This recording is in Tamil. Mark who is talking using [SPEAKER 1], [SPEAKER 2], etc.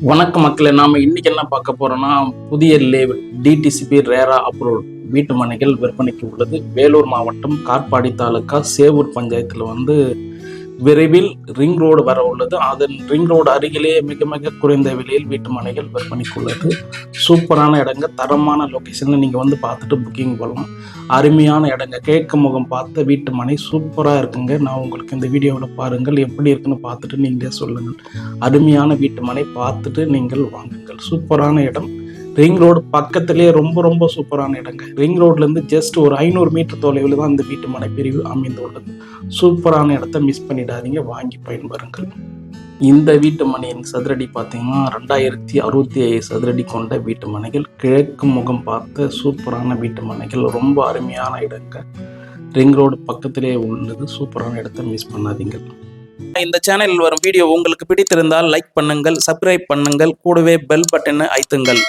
[SPEAKER 1] வணக்கம் மக்களே நாம இன்னைக்கு என்ன பார்க்க போறோம்னா புதிய லேவல் டிடிசிபி ரேரா அப்ரூவ் வீட்டு மனைகள் விற்பனைக்கு உள்ளது. வேலூர் மாவட்டம் காட்பாடி தாலுக்கா சேவூர் பஞ்சாயத்தில் வந்து விரைவில் ரிங் ரோடு வர உள்ளது. அதன் ரிங் ரோடு அருகிலேயே மிக மிக குறைந்த விலையில் வீட்டு மனைகள் விற்பனைக்குள்ளது. சூப்பரான இடங்க தரமான லொக்கேஷனில் நீங்கள் வந்து பார்த்துட்டு புக்கிங் பண்ணலாம் அருமையான இடங்க. கேட்க முகம் பார்த்த வீட்டு மனை சூப்பராக இருக்குங்க. நான் உங்களுக்கு இந்த வீடியோவில் பாருங்கள். எப்படி இருக்குன்னு பார்த்துட்டு நீங்களே சொல்லுங்கள். அருமையான வீட்டு மனை பார்த்துட்டு நீங்கள் வாங்குங்கள். சூப்பரான இடம். ரிங் ரோடு பக்கத்திலே ரொம்ப ரொம்ப சூப்பரான இடங்க. ரிங் ரோட்லேருந்து ஜஸ்ட் ஒரு ஐநூறு மீட்டர் தொலைவில் தான் இந்த வீட்டு மனைப்பிரிவு பிரிவு அமைந்துள்ளது. சூப்பரான இடத்த மிஸ் பண்ணிடாதீங்க. வாங்கி பயன்பெறுங்கள். இந்த வீட்டு மனையின் சதுரடி பார்த்தீங்கன்னா ரெண்டாயிரத்தி அறுபத்தி ஐந்து சதுரடி கொண்ட வீட்டு மனைகள். கிழக்கு முகம் பார்த்த சூப்பரான வீட்டு மனைகள். ரொம்ப அருமையான இடங்க. ரிங் ரோடு பக்கத்திலே உள்ளது. சூப்பரான இடத்த மிஸ் பண்ணாதீங்க. இந்த சேனலில் வரும் வீடியோ உங்களுக்கு பிடித்திருந்தால் லைக் பண்ணுங்கள் சப்ஸ்கிரைப் பண்ணுங்கள். கூடவே பெல் பட்டனை அழுத்துங்கள்.